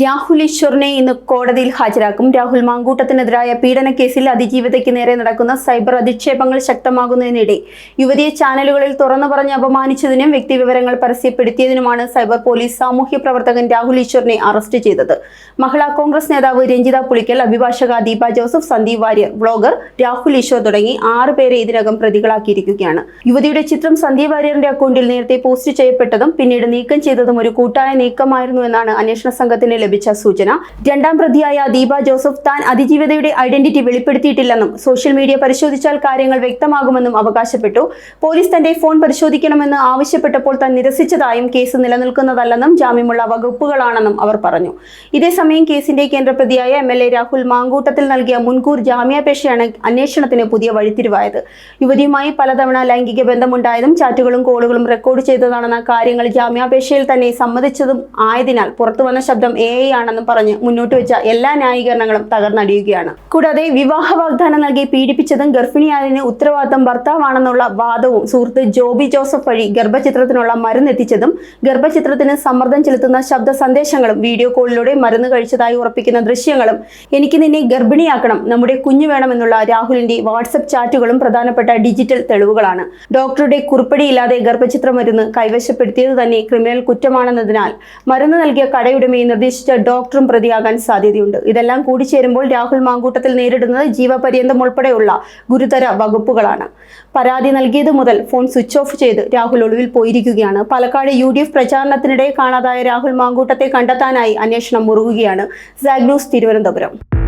രാഹുൽ ഈശ്വറിനെ ഇന്ന് കോടതിയിൽ ഹാജരാക്കും. രാഹുൽ മാങ്കൂട്ടത്തിനെതിരായ പീഡന കേസിൽ അതിജീവിതയ്ക്ക് നേരെ നടക്കുന്ന സൈബർ അധിക്ഷേപങ്ങൾ ശക്തമാകുന്നതിനിടെ യുവതിയെ ചാനലുകളിൽ തുറന്നു പറഞ്ഞ് അപമാനിച്ചതിനും വ്യക്തിവിവരങ്ങൾ പരസ്യപ്പെടുത്തിയതിനുമാണ് സൈബർ പോലീസ് സാമൂഹ്യ പ്രവർത്തകൻ രാഹുൽ ഈശ്വറിനെ അറസ്റ്റ് ചെയ്തത്. മഹിളാ കോൺഗ്രസ് നേതാവ് രഞ്ജിത പുളിക്കൽ അഭിഭാഷക ദീപ ജോസഫ് സന്ദീപ് വാര്യർ വ്ളോഗർ രാഹുൽ ഈശ്വർ തുടങ്ങി ആറ് പേരെ ഇതിനകം പ്രതികളാക്കിയിരിക്കുകയാണ്. യുവതിയുടെ ചിത്രം സന്ദീപ് വാര്യറിന്റെ അക്കൗണ്ടിൽ നേരത്തെ പോസ്റ്റ് ചെയ്യപ്പെട്ടതും പിന്നീട് നീക്കം ചെയ്തതും ഒരു കൂട്ടായ നീക്കമായിരുന്നു എന്നാണ് അന്വേഷണ സംഘത്തിന് ലഭിച്ച സൂചന. രണ്ടാം പ്രതിയായ ദീപ ജോസഫ് താൻ അതിജീവിതയുടെ ഐഡന്റിറ്റി വെളിപ്പെടുത്തിയിട്ടില്ലെന്നും സോഷ്യൽ മീഡിയ പരിശോധിച്ചാൽ കാര്യങ്ങൾ വ്യക്തമാകുമെന്നും അവകാശപ്പെട്ടു. പോലീസ് തന്റെ ഫോൺ പരിശോധിക്കണമെന്ന് ആവശ്യപ്പെട്ടപ്പോൾ താൻ നിരസിച്ചതായും കേസ് നിലനിൽക്കുന്നതല്ലെന്നും ജാമ്യമുള്ള വകുപ്പുകളാണെന്നും അവർ പറഞ്ഞു. ഇതേസമയം കേസിന്റെ കേന്ദ്രപ്രതിയായ M L A Rahul Mamkootathil നൽകിയ മുൻകൂർ ജാമ്യാപേക്ഷയാണ് അന്വേഷണത്തിന് പുതിയ വഴിത്തിരിവായത്. യുവതിയുമായി പലതവണ ലൈംഗിക ബന്ധമുണ്ടായതും ചാറ്റുകളും കോളുകളും റെക്കോർഡ് ചെയ്തതാണെന്ന കാര്യങ്ങൾ ജാമ്യാപേക്ഷയിൽ തന്നെ സമ്മതിച്ചതും ആയതിനാൽ പുറത്തുവന്ന ശബ്ദം എ ആണെന്നും പറഞ്ഞ് മുന്നോട്ട് വെച്ച എല്ലാ ന്യായീകരണങ്ങളും തകർന്നടിയുകയാണ്. കൂടാതെ വിവാഹ വാഗ്ദാനം നൽകി പീഡിപ്പിച്ചതും ഗർഭിണിയായതിന് ഉത്തരവാദിത്തം ഭർത്താവാണെന്നുള്ള വാദവും സുഹൃത്ത് ജോബി ജോസഫ് വഴി ഗർഭചിത്രത്തിനുള്ള മരുന്ന് എത്തിച്ചതും ഗർഭചിത്രത്തിന് സമ്മർദ്ദം ചെലുത്തുന്ന ശബ്ദ സന്ദേശങ്ങളും വീഡിയോ കോളിലൂടെ മരുന്ന് കഴിച്ചതായി ഉറപ്പിക്കുന്ന ദൃശ്യങ്ങളും എനിക്ക് നിന്നെ ഗർഭിണിയാക്കണം നമ്മുടെ കുഞ്ഞു വേണമെന്നുള്ള രാഹുലിന്റെ വാട്സപ്പ് ചാറ്റുകളും പ്രധാനപ്പെട്ട ഡിജിറ്റൽ തെളിവുകളാണ്. ഡോക്ടറുടെ കുറിപ്പടിയില്ലാതെ ഗർഭചിത്ര മരുന്ന് കൈവശപ്പെടുത്തിയത് തന്നെ ക്രിമിനൽ കുറ്റമാണെന്നതിനാൽ മരുന്ന് നൽകിയ കടയുടമയെ നിർദ്ദേശിച്ച ഡോക്ടറും പ്രതിയാകാൻ സാധ്യതയുണ്ട്. ഇതെല്ലാം കൂടിച്ചേരുമ്പോൾ രാഹുൽ മാങ്കൂട്ടത്തിൽ നേരിടുന്നത് ജീവപര്യന്തം ഉൾപ്പെടെയുള്ള ഗുരുതര വകുപ്പുകളാണ്. പരാതി നൽകിയത് മുതൽ ഫോൺ സ്വിച്ച് ഓഫ് ചെയ്ത് രാഹുൽ ഒളിവിൽ പോയിരിക്കുകയാണ്. പാലക്കാട് യു ഡി എഫ് പ്രചാരണത്തിനിടെ കാണാതായ രാഹുൽ മാങ്കൂട്ടത്തെ കണ്ടെത്താനായി അന്വേഷണം മുറുകുകയാണ്. സാഗ്നൂസ് തിരുവനന്തപുരം.